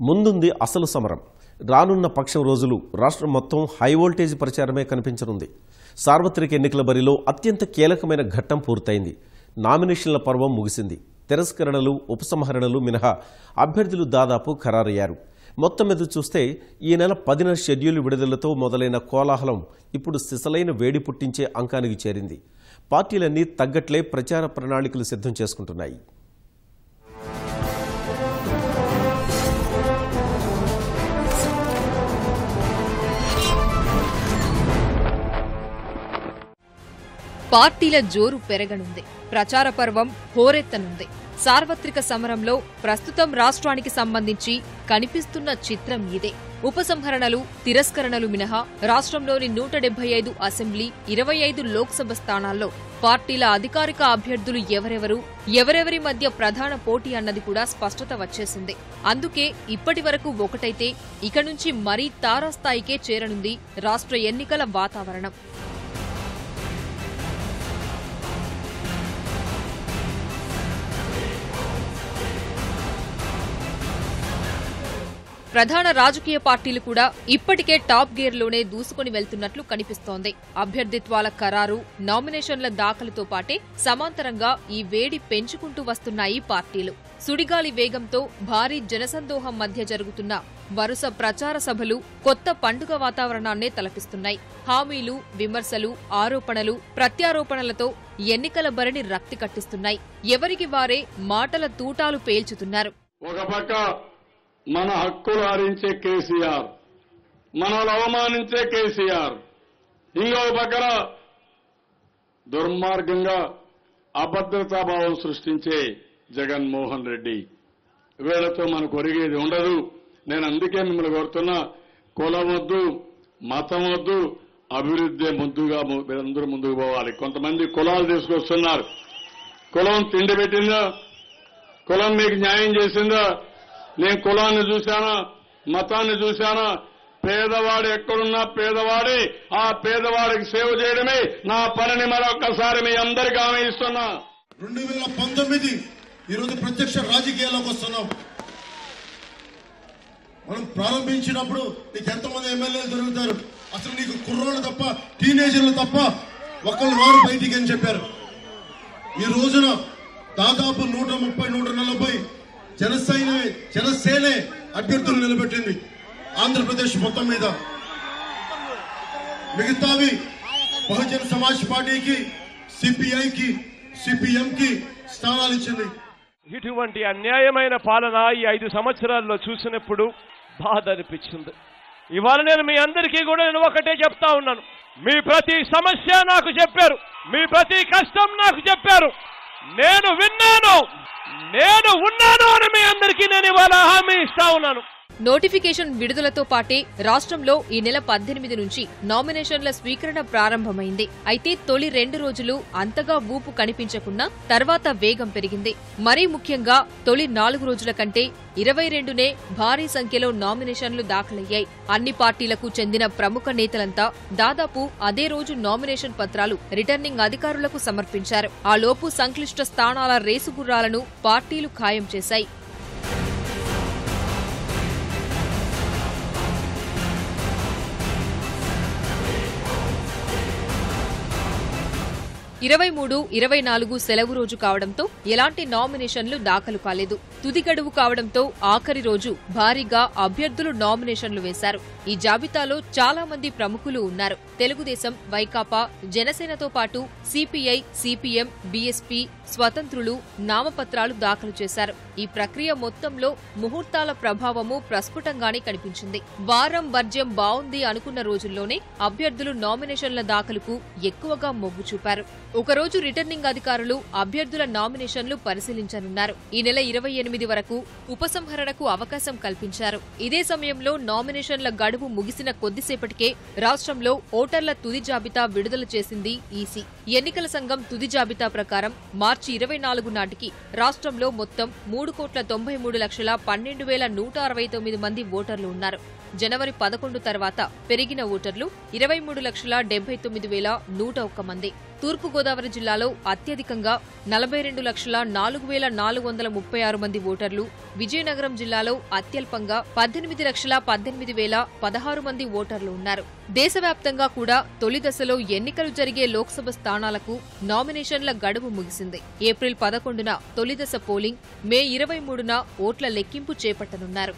ముందుంది అసలు సమరం. రానున్న పక్షం రోజులు రాష్ట్రం మొత్తం హై వోల్టేజ్ ప్రచారమే కనిపించనుంది. సార్వత్రిక ఎన్నికల బరిలో అత్యంత కీలకమైన ఘట్టం పూర్తయింది. నామినేషన్ల పర్వం ముగిసింది. తిరస్కరణలు ఉపసంహరణలు మినహా అభ్యర్థులు దాదాపు ఖరారయ్యారు. మొత్తం మీద చూస్తే ఈ నెల పదిన షెడ్యూల్ విడుదలతో మొదలైన కోలాహలం ఇప్పుడు సిసలైన వేడి పుట్టించే అంకానికి చేరింది. పార్టీలన్నీ తగ్గట్లే ప్రచార ప్రణాళికలు సిద్ధం చేసుకుంటున్నాయి. పార్టీల జోరు పెరగనుంది. ప్రచార పర్వం హోరెత్తనుంది. సార్వత్రిక సమరంలో ప్రస్తుతం రాష్ట్రానికి సంబంధించి కనిపిస్తున్న చిత్రం ఇదే. ఉపసంహరణలు తిరస్కరణలు మినహా రాష్ట్రంలోని నూట డెబ్బై ఐదు అసెంబ్లీ ఇరవై ఐదు లోక్సభ స్థానాల్లో పార్టీల అధికారిక అభ్యర్థులు ఎవరెవరు ఎవరెవరి మధ్య ప్రధాన పోటీ అన్నది కూడా స్పష్టత వచ్చేసింది. అందుకే ఇప్పటి వరకు ఒకటైతే ఇక నుంచి మరీ తారాస్థాయికే చేరనుంది రాష్ట్ర ఎన్నికల వాతావరణం. ప్రధాన రాజకీయ పార్టీలు కూడా ఇప్పటికే టాప్ గేర్లోనే దూసుకుని వెళ్తున్నట్లు కనిపిస్తోంది. అభ్యర్థిత్వాల ఖరారు నామినేషన్ల దాఖలుతో పాటే సమాంతరంగా ఈ వేడి పెంచుకుంటూ వస్తున్నాయి పార్టీలు. సుడిగాలి వేగంతో భారీ జనసందోహం మధ్య జరుగుతున్న వరుస ప్రచార సభలు కొత్త పండుగ వాతావరణాన్నే తలపిస్తున్నాయి. హామీలు విమర్శలు ఆరోపణలు ప్రత్యారోపణలతో ఎన్నికల బరిని రక్తి కట్టిస్తున్నాయి. ఎవరికి వారే మాటల తూటాలు పేల్చుతున్నారు. ఒక పక్క మన హక్కులు హరించే కేసీఆర్ మనల్ని అవమానించే కేసీఆర్. ఇంకో పక్కన దుర్మార్గంగా అభద్రతాభావం సృష్టించే జగన్మోహన్ రెడ్డి. వీళ్ళతో మనకు ఒరిగేది ఉండదు. నేను అందుకే మిమ్మల్ని కోరుతున్నా కులం వద్దు మతం వద్దు అభివృద్ధి ముందుగా అందరూ ముందుకు పోవాలి. కొంతమంది కులాలు తీసుకొస్తున్నారు. కులం తిండి పెట్టిందా? కులం మీకు న్యాయం చేసిందా? నేను కులాన్ని చూశానా? మతాన్ని చూశానా? పేదవాడు ఎక్కడున్నా పేదవాడి ఆ పేదవాడికి సేవ చేయడమే నా పనిని మరొకసారి మీ అందరికీ హామీ ఇస్తున్నా రెండు వేల పంతొమ్మిది ఈరోజు ప్రత్యక్ష రాజకీయాల్లోకి వస్తున్నాం. మనం ప్రారంభించినప్పుడు నీకు ఎంతమంది ఎమ్మెల్యేలు దొరుకుతారు? అసలు నీకు కుర్రోళ్ళు తప్ప టీనేజర్లు తప్ప ఒక్కళ్ళు వారు బయటికి అని చెప్పారు. ఈ రోజున దాదాపు నూట ముప్పై నూట నలభై జనసేన జనసేనే అభ్యర్థులు నిలబెట్టింది. ఆంధ్రప్రదేశ్ మొత్తం మీద. మిగతావి బహుజన్ సమాజ్ పార్టీకి సిపిఐకి సిపిఎంకి స్థానాలు ఇచ్చింది. ఇటువంటి అన్యాయమైన పాలన ఈ ఐదు సంవత్సరాల్లో చూసినప్పుడు బాధ అనిపించింది. ఇవాళ నేను మీ అందరికీ కూడా నేను ఒకటే చెప్తా ఉన్నాను. మీ ప్రతి సమస్య నాకు చెప్పారు. మీ ప్రతి కష్టం నాకు చెప్పారు. నేను విన్నాను నేను ఉన్నాను అని మీ అందరికీ నేను ఇవాళ హామీ ఇస్తా ఉన్నాను. నోటిఫికేషన్ విడుదలతో పాటే రాష్ట్రంలో ఈ నెల పద్దెనిమిది నుంచి నామినేషన్ల స్వీకరణ ప్రారంభమైంది. అయితే తొలి రెండు రోజులు అంతగా ఊపు కనిపించకున్నా తర్వాత వేగం పెరిగింది. మరీ ముఖ్యంగా తొలి నాలుగు రోజుల కంటే ఇరవై రెండునే భారీ సంఖ్యలో నామినేషన్లు దాఖలయ్యాయి. అన్ని పార్టీలకు చెందిన ప్రముఖ నేతలంతా దాదాపు అదే రోజు నామినేషన్ పత్రాలు రిటర్నింగ్ అధికారులకు సమర్పించారు. ఆ లోపు సంక్లిష్ట స్థానాల రేసుగుర్రాలను పార్టీలు ఖాయం చేశాయి. ఇరవై మూడు ఇరవై నాలుగు సెలవు రోజు కావడంతో ఎలాంటి నామినేషన్లు దాఖలు కాలేదు. తుది గడువు కావడంతో ఆఖరి రోజు భారీగా అభ్యర్థులు నామినేషన్లు వేశారు. ఈ జాబితాలో చాలా మంది ప్రముఖులు ఉన్నారు. తెలుగుదేశం వైకాపా జనసేనతో పాటు సిపిఐ సిపిఎం బీఎస్పీ స్వతంత్రులు నామపత్రాలు దాఖలు చేశారు. ఈ ప్రక్రియ మొత్తంలో ముహూర్తాల ప్రభావము ప్రస్ఫుటంగానే కనిపించింది. వారం వర్జ్యం బావుంది అనుకున్న రోజుల్లోనే అభ్యర్థులు నామినేషన్ల దాఖలుకు ఎక్కువగా మొగ్గు చూపారు. ఒకరోజు రిటర్నింగ్ అధికారులు అభ్యర్థుల నామినేషన్లు పరిశీలించనున్నారు. ఈ నెల ఇరవై ఎనిమిది వరకు ఉపసంహరణకు అవకాశం కల్పించారు. ఇదే సమయంలో నామినేషన్ల గడువు ముగిసిన కొద్దిసేపటికే రాష్ట్రంలో ఓటర్ల తుది జాబితా విడుదల చేసింది ఈసీ. ఎన్నికల సంఘం తుది జాబితా ప్రకారం మార్చి ఇరవై నాలుగు నాటికి రాష్ట్రంలో మొత్తం మూడు కోట్ల తొంభై మూడు లక్షల పన్నెండు వేల నూట అరవై తొమ్మిది మంది ఓటర్లు ఉన్నారు. జనవరి పదకొండు తర్వాత పెరిగిన ఓటర్లు ఇరవై మూడు లక్షల డెబ్బై తొమ్మిది వేల నూట ఒక్క మంది. తూర్పుగోదావరి జిల్లాలో అత్యధికంగా నలభై రెండు లక్షల నాలుగు వేల నాలుగు వందల ముప్పై ఆరు మంది ఓటర్లు విజయనగరం జిల్లాలో అత్యల్పంగా పద్దెనిమిది లక్షల పద్దెనిమిది వేల పదహారు మంది ఓటర్లు ఉన్నారు. దేశవ్యాప్తంగా కూడా తొలి దశలో ఎన్నికలు జరిగే లోక్సభ స్థానాలకు నామినేషన్ల గడువు ముగిసింది. ఏప్రిల్ పదకొండున తొలి దశ పోలింగ్ మే ఇరవై మూడున ఓట్ల లెక్కింపు చేపట్టనున్నారు.